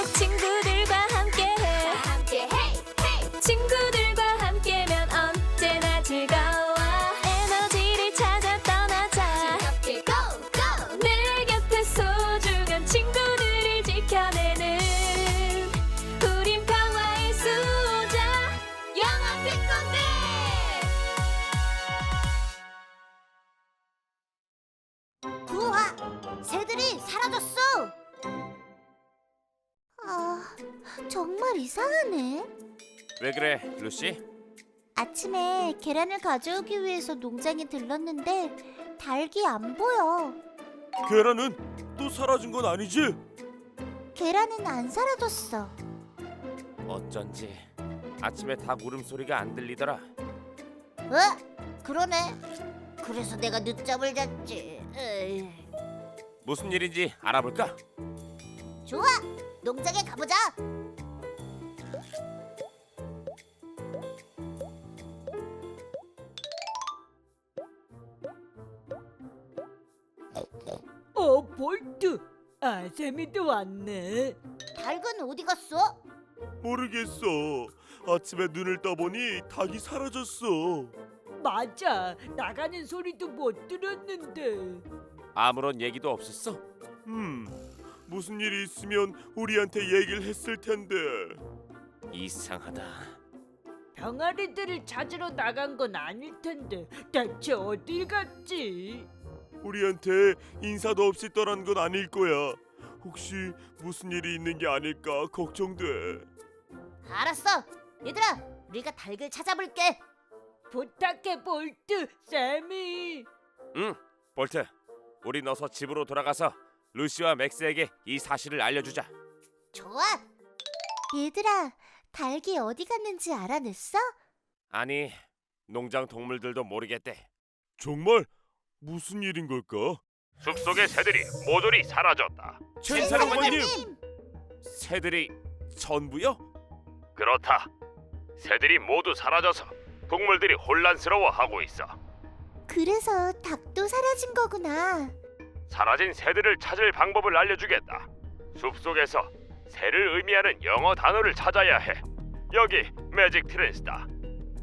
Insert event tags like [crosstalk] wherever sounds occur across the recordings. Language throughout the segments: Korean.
속 친구들과 함께해 함께 해 친구들과 함께면 언제나 즐거워 에너지를 찾아 떠나자 즐겁게 고고 내 곁에 소중한 친구들을 지켜내는 우린 평화의 수호자 영원 특공대 우와! 새들이 사라졌어! 정말 이상하네. 왜 그래, 루시? 아침에 계란을 가져오기 위해서 농장에 들렀는데 닭이 안 보여. 계란은 또 사라진 건 아니지? 계란은 안 사라졌어. 어쩐지 아침에 닭 울음소리가 안 들리더라. 어? 그러네. 그래서 내가 늦잠을 잤지. 에이. 무슨 일인지 알아볼까? 좋아, 농장에 가보자. 볼트. 아, 세미도 왔네. 닭은 어디 갔어? 모르겠어. 아침에 눈을 떠보니 닭이 사라졌어. 맞아. 나가는 소리도 못 들었는데. 아무런 얘기도 없었어? 음, 무슨 일이 있으면 우리한테 얘기를 했을 텐데. 이상하다. 병아리들을 찾으러 나간 건 아닐 텐데 대체 어딜 갔지? 우리한테 인사도 없이 떠난 건 아닐 거야. 혹시 무슨 일이 있는 게 아닐까 걱정돼. 알았어. 얘들아, 우리가 닭을 찾아볼게. 부탁해 볼트, 세미. 응, 볼트. 우리 어서 집으로 돌아가서 루시와 맥스에게 이 사실을 알려주자. 좋아. 얘들아, 닭이 어디 갔는지 알아냈어? 아니, 농장 동물들도 모르겠대. 정말 무슨 일인 걸까? 숲속의 새들이 모조리 사라졌다. 사령관님! 새들이 전부요? 그렇다. 새들이 모두 사라져서 동물들이 혼란스러워하고 있어. 그래서 닭도 사라진 거구나. 사라진 새들을 찾을 방법을 알려주겠다. 숲속에서 새를 의미하는 영어 단어를 찾아야 해. 여기 매직 트랜스다.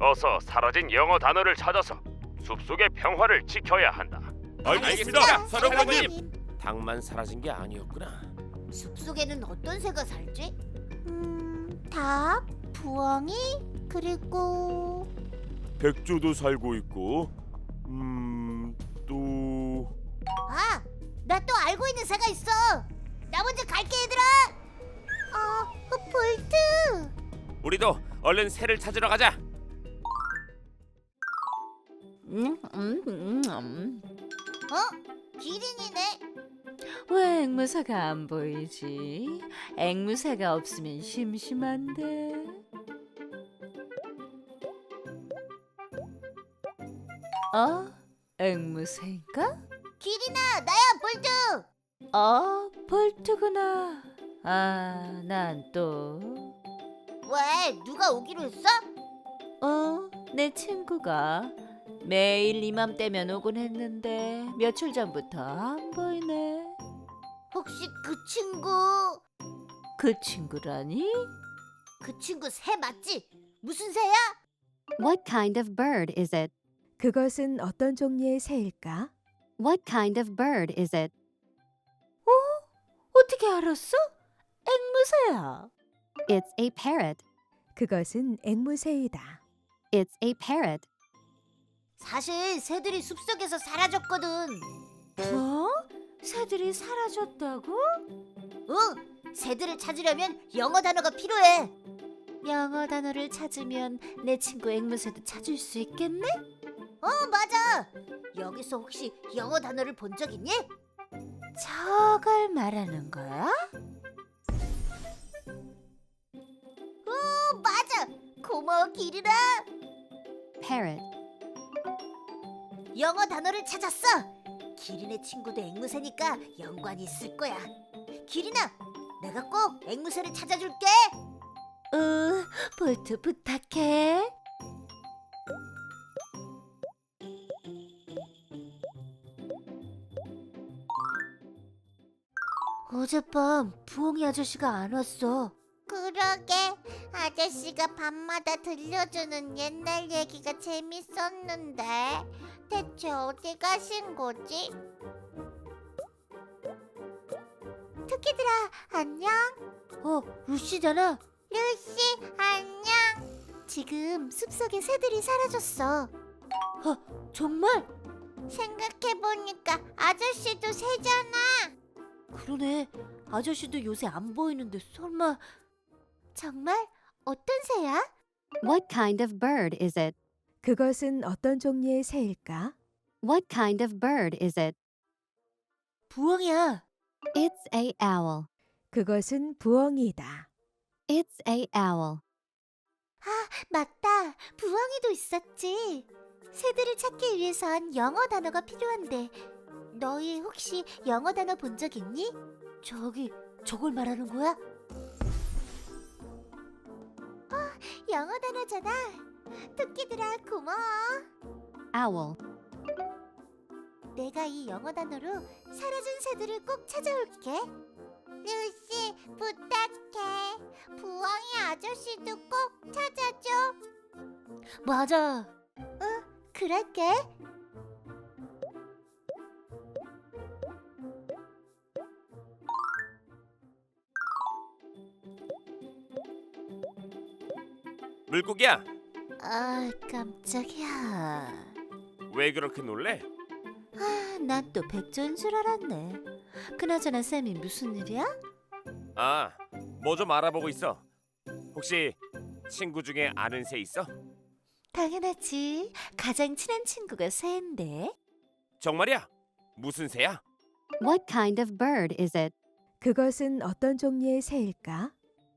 어서 사라진 영어 단어를 찾아서 숲속의 평화를 지켜야 한다. 알겠습니다, 사령관님. 닭만 사라진 게 아니었구나. 숲속에는 어떤 새가 살지? 음, 닭, 부엉이, 그리고 백조도 살고 있고, 음, 또 아, 나 또 알고 있는 새가 있어. 나 먼저 갈게 얘들아. 어, 어, 볼트. 우리도 얼른 새를 찾으러 가자. 음, 음, 음, 음. 어? 기린이네. 왜 앵무새가 안 보이지? 앵무새가 없으면 심심한데. 어? 앵무새인가? 기린아, 나야 볼트. 어, 볼트구나. 아, 난 또. 왜? 누가 오기로 했어? 어, 내 친구가 매일 이맘때면 오곤 했는데 며칠 전부터 안 보이네. 혹시 그 친구? 그 친구라니? 그 친구 새 맞지? 무슨 새야? What kind of bird is it? 그것은 어떤 종류의 새일까? What kind of bird is it? 어떻게 알았어? 앵무새야. It's a parrot. 그것은 앵무새이다. It's a parrot. 사실 새들이 숲속에서 사라졌거든. 뭐? 새들이 사라졌다고? 응, 새들을 찾으려면 영어 단어가 필요해. 영어 단어를 찾으면 내 친구 앵무새도 찾을 수 있겠네? 어, 맞아. 여기서 혹시 영어 단어를 본 적 있니? 저걸 말하는 거야? 어, 맞아. 고마워, 기린아. Parrot. 영어 단어를 찾았어. 기린의 친구도 앵무새니까 연관이 있을 거야. 기린아, 내가 꼭 앵무새를 찾아줄게. 으, 볼트 부탁해. 어젯밤 부엉이 아저씨가 안 왔어. 그러게 아저씨가 밤마다 들려주는 옛날 얘기가 재밌었는데 대체 어디 가신 거지? 토끼들아 안녕. 어 루시잖아. 루시 안녕. 지금 숲속에 새들이 사라졌어. 어, 정말? 생각해보니까 아저씨도 새잖아. 그러네. 아저씨도 요새 안 보이는데 설마... 정말? 어떤 새야? What kind of bird is it? 그것은 어떤 종류의 새일까? What kind of bird is it? 부엉이야. It's a owl. 그것은 부엉이다. It's a owl. 맞다. 부엉이도 있었지. 새들을 찾기 위해선 영어 단어가 필요한데 너희 혹시 영어 단어 본 적 있니? 저기 저걸 말하는 거야? 아, 영어 단어잖아. 토끼들아 고마워. Owl. 내가 이 영어 단어로 사라진 새들을 꼭 찾아올게. 루시 부탁해. 부엉이 아저씨도 꼭 찾아줘. 맞아. 응, 그럴게. 물고기야, 아, 깜짝이야. 왜 그렇게 놀래? 아, 난 또 백조인 줄 알았네. 그나저나 쌤이 무슨 일이야? 아, 뭐 좀 알아보고 있어. 혹시 친구 중에 아는 새 있어? 당연하지. 가장 친한 친구가 새인데. 정말이야? 무슨 새야? What kind of bird is it? 그것은 어떤 종류의 새일까?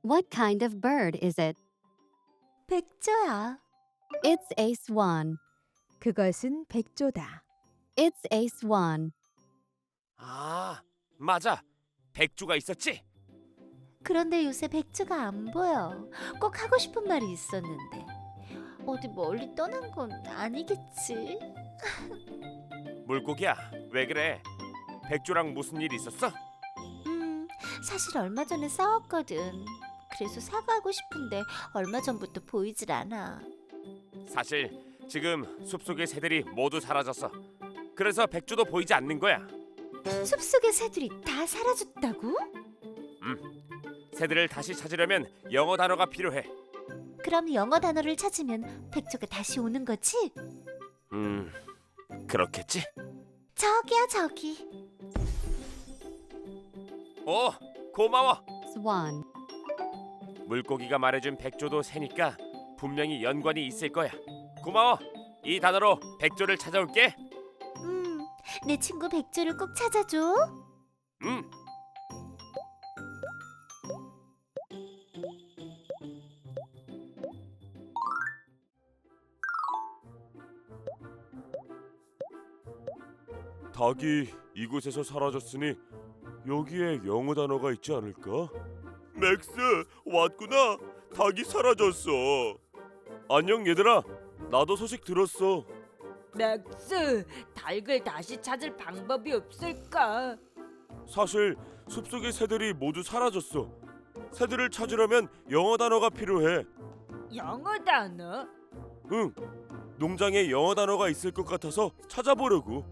What kind of bird is it? 백조야. It's a swan. 그것은 백조다. It's a swan. 아, 맞아. 백조가 있었지? 그런데 요새 백조가 안 보여. 꼭 하고 싶은 말이 있었는데. 어디 멀리 떠난 건 아니겠지? [laughs] 물고기야, 왜 그래? 백조랑 무슨 일 있었어? 음, 사실 얼마 전에 싸웠거든. 그래서 사과하고 싶은데 얼마 전부터 보이질 않아. 사실 지금 숲속의 새들이 모두 사라졌어. 그래서 백조도 보이지 않는 거야. 숲속의 새들이 다 사라졌다고? 새들을 다시 찾으려면 영어 단어가 필요해. 그럼 영어 단어를 찾으면 백조가 다시 오는 거지? 음, 그렇겠지? 저기야 저기. 오, 고마워. Swan. 물고기가 말해준 백조도 새니까 분명히 연관이 있을 거야. 고마워. 이 단어로 백조를 찾아올게. 음, 내 친구 백조를 꼭 찾아줘. 음. 닭이 이곳에서 사라졌으니 여기에 영어 단어가 있지 않을까? 맥스 왔구나. 닭이 사라졌어. 안녕 얘들아. 나도 소식 들었어. 맥스, 닭을 다시 찾을 방법이 없을까? 사실 숲속의 새들이 모두 사라졌어. 새들을 찾으려면 영어 단어가 필요해. 영어 단어? 응. 농장에 영어 단어가 있을 것 같아서 찾아보려고.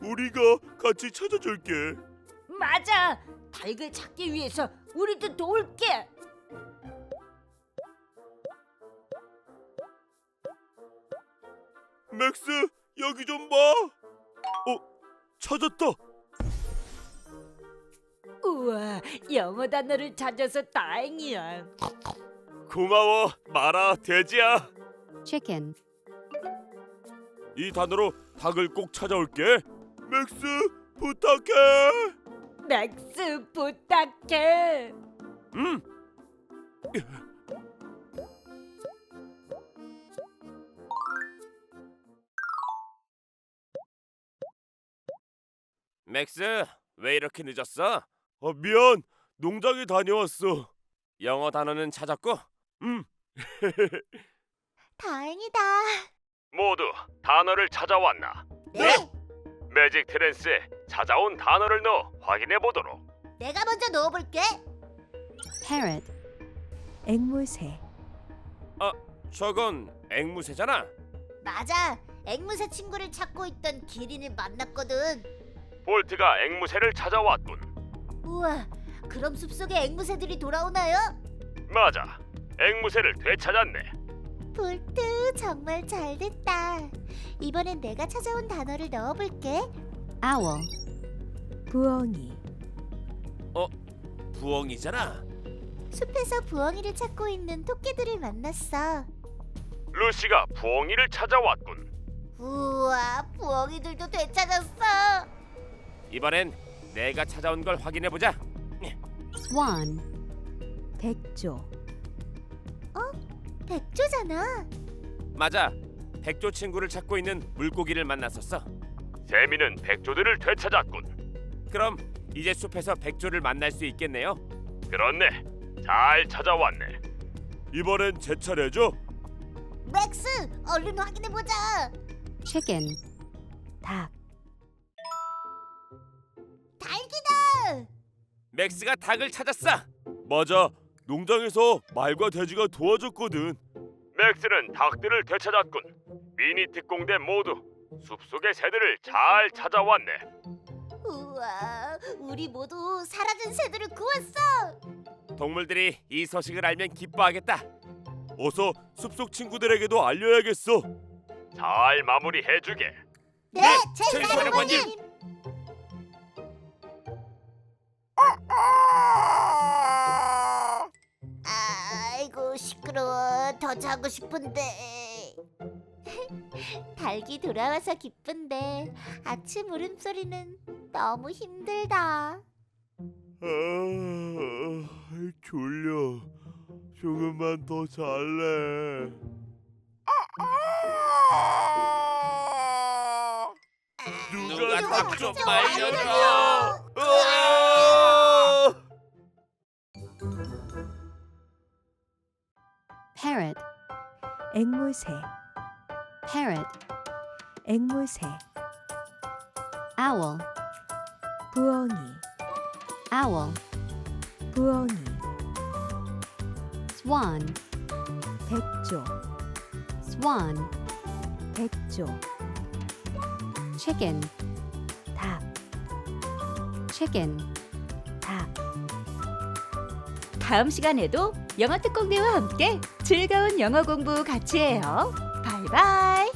우리가 같이 찾아줄게. 맞아. 닭을 찾기 위해서 우리도 도울게. 맥스, 여기 좀 봐. 어, 찾았다. 우와, 영어 단어를 찾아서 다행이야. 고마워, 마라 돼지야. Chicken. 이 단어로 닭을 꼭 찾아올게. 맥스, 부탁해. 맥스 부탁해. 음. 맥스, 왜 이렇게 늦었어? 어, 미안. 농장에 다녀왔어. 영어 단어는 찾았고. 음. [laughs] 다행이다. 모두 단어를 찾아왔나? 네. 매직 트랜스에 찾아온 단어를 넣어 확인해 보도록. 내가 먼저 넣어볼게. Parrot. 앵무새. 저건 앵무새잖아. 맞아. 앵무새 친구를 찾고 있던 기린을 만났거든. 볼트가 앵무새를 찾아왔군. 우와, 그럼 숲속에 앵무새들이 돌아오나요? 맞아. 앵무새를 되찾았네. 볼트 정말 잘 됐다. 이번엔 내가 찾아온 단어를 넣어볼게. Owl. 부엉이 부엉이잖아. 숲에서 부엉이를 찾고 있는 토끼들을 만났어. 루시가 부엉이를 찾아왔군. 우와, 부엉이들도 되찾았어. 이번엔 내가 찾아온 걸 확인해 보자. Swan. 백조 백조잖아. 맞아. 백조 친구를 찾고 있는 물고기를 만났었어. 세미는 백조들을 되찾았군. 그럼 이제 숲에서 백조를 만날 수 있겠네요. 그렇네. 잘 찾아왔네. 이번엔 제 차례죠. 맥스, 얼른 확인해 보자. Chicken. 닭 달기다. 맥스가 닭을 찾았어. 맞아. 농장에서 말과 돼지가 도와줬거든. 맥스는 닭들을 되찾았군. 미니 특공대 모두 숲속의 새들을 잘 찾아왔네. 우와, 우리 모두 사라진 새들을 구했어. 동물들이 이 소식을 알면 기뻐하겠다. 어서 숲속 친구들에게도 알려야겠어. 잘 마무리해주게. 네, 체리 사령관님. 시끄러워. 더 자고 싶은데. [laughs] 닭이 돌아와서 기쁜데 아침 울음소리는 너무 힘들다. 아, 졸려. 조금만 더 잘래. 누가 닭좀 말려줘. 으아! 앵무새 Parrot. 앵무새 Owl. 부엉이 Owl. 부엉이 Swan. 백조 Swan. 백조 Chicken. 닭 Chicken. 닭. 다음 시간에도 영어 특공대와 함께 즐거운 영어 공부 같이 해요. 바이바이.